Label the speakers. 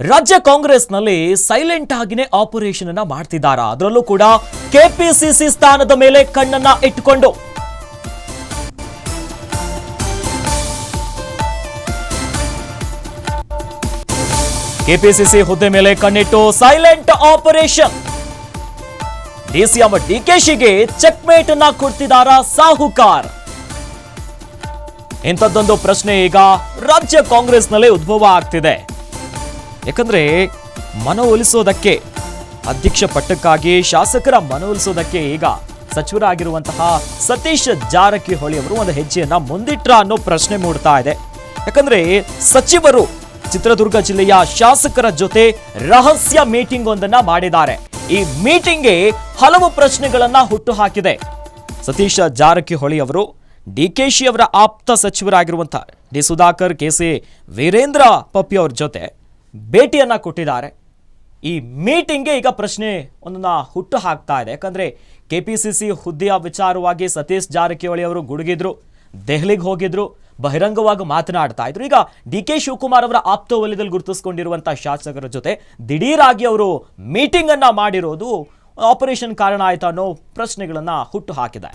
Speaker 1: ರಾಜ್ಯ ಕಾಂಗ್ರೆಸ್ನಲ್ಲಿ silent ಆಗಿನೇ operation ಅನ್ನ ಮಾಡ್ತಿದ್ದಾರ? ಅದರಲ್ಲೂ ಕೂಡ ಕೆಪಿಸಿಸಿ ಸ್ಥಾನದ ಮೇಲೆ ಕಣ್ಣನ್ನ ಇಟ್ಟುಕೊಂಡು ಕೆಪಿಸಿಸಿ ಹುದ್ದೆ ಮೇಲೆ ಕಣ್ಣಿಟ್ಟು ಸೈಲೆಂಟ್ ಆಪರೇಷನ್ ಡಿಸಿಎಂ ಡಿಕೆಶಿಗೆ ಚೆಕ್ಮೇಟ್ ಅನ್ನ ಕೊಡ್ತಿದ್ದಾರ ಸಾಹುಕಾರ್? ಇಂಥದ್ದೊಂದು ಪ್ರಶ್ನೆ ಈಗ ರಾಜ್ಯ ಕಾಂಗ್ರೆಸ್ನಲ್ಲಿ ಉದ್ಭವ ಆಗ್ತಿದೆ. ಯಾಕಂದ್ರೆ ಮನವೊಲಿಸೋದಕ್ಕೆ, ಅಧ್ಯಕ್ಷ ಪಟ್ಟಕ್ಕಾಗಿ ಶಾಸಕರ ಮನವೊಲಿಸೋದಕ್ಕೆ ಈಗ ಸಚಿವರಾಗಿರುವಂತಹ ಸತೀಶ್ ಜಾರಕಿಹೊಳಿ ಅವರು ಒಂದು ಹೆಜ್ಜೆಯನ್ನ ಮುಂದಿಟ್ರ ಅನ್ನೋ ಪ್ರಶ್ನೆ ಮೂಡ್ತಾ ಇದೆ. ಯಾಕಂದ್ರೆ ಸಚಿವರು ಚಿತ್ರದುರ್ಗ ಜಿಲ್ಲೆಯ ಶಾಸಕರ ಜೊತೆ ರಹಸ್ಯ ಮೀಟಿಂಗ್ ಒಂದನ್ನ ಮಾಡಿದ್ದಾರೆ. ಈ ಮೀಟಿಂಗ್ಗೆ ಹಲವು ಪ್ರಶ್ನೆಗಳನ್ನ ಹುಟ್ಟು ಹಾಕಿದೆ ಸತೀಶ ಜಾರಕಿಹೊಳಿ ಅವರು ಡಿ ಕೆ ಶಿ ಅವರ ಆಪ್ತ ಸಚಿವರಾಗಿರುವಂತಹ D Sudhakar, K C Veerendra Puppy ಅವ್ರ ಜೊತೆ ಭೇಟಿಯನ್ನ ಕೊಟ್ಟಿದ್ದಾರೆ. ಈ ಮೀಟಿಂಗ್ಗೆ ಈಗ ಪ್ರಶ್ನೆ ಒಂದನ್ನು ಹುಟ್ಟು ಹಾಕ್ತಾ ಇದೆ. ಯಾಕಂದರೆ ಕೆ ಪಿ ಸಿ ಸಿ ಹುದ್ದೆಯ ವಿಚಾರವಾಗಿ ಸತೀಶ್ ಜಾರಕಿಹೊಳಿ ಅವರು ಗುಡುಗಿದ್ರು, ದೆಹಲಿಗೆ ಹೋಗಿದ್ರು, ಬಹಿರಂಗವಾಗಿ ಮಾತನಾಡ್ತಾ ಇದ್ರು. ಈಗ ಡಿ ಕೆ ಶಿವಕುಮಾರ್ ಅವರ ಆಪ್ತ ವಲಯದಲ್ಲಿ ಗುರುತಿಸಿಕೊಂಡಿರುವಂಥ ಶಾಸಕರ ಜೊತೆ ದಿಢೀರಾಗಿ ಅವರು ಮೀಟಿಂಗ್ ಅನ್ನ ಮಾಡಿರೋದು ಆಪರೇಷನ್ ಕಾರಣ ಆಯ್ತಾ ಅನ್ನೋ ಪ್ರಶ್ನೆಗಳನ್ನು ಹುಟ್ಟು ಹಾಕಿದೆ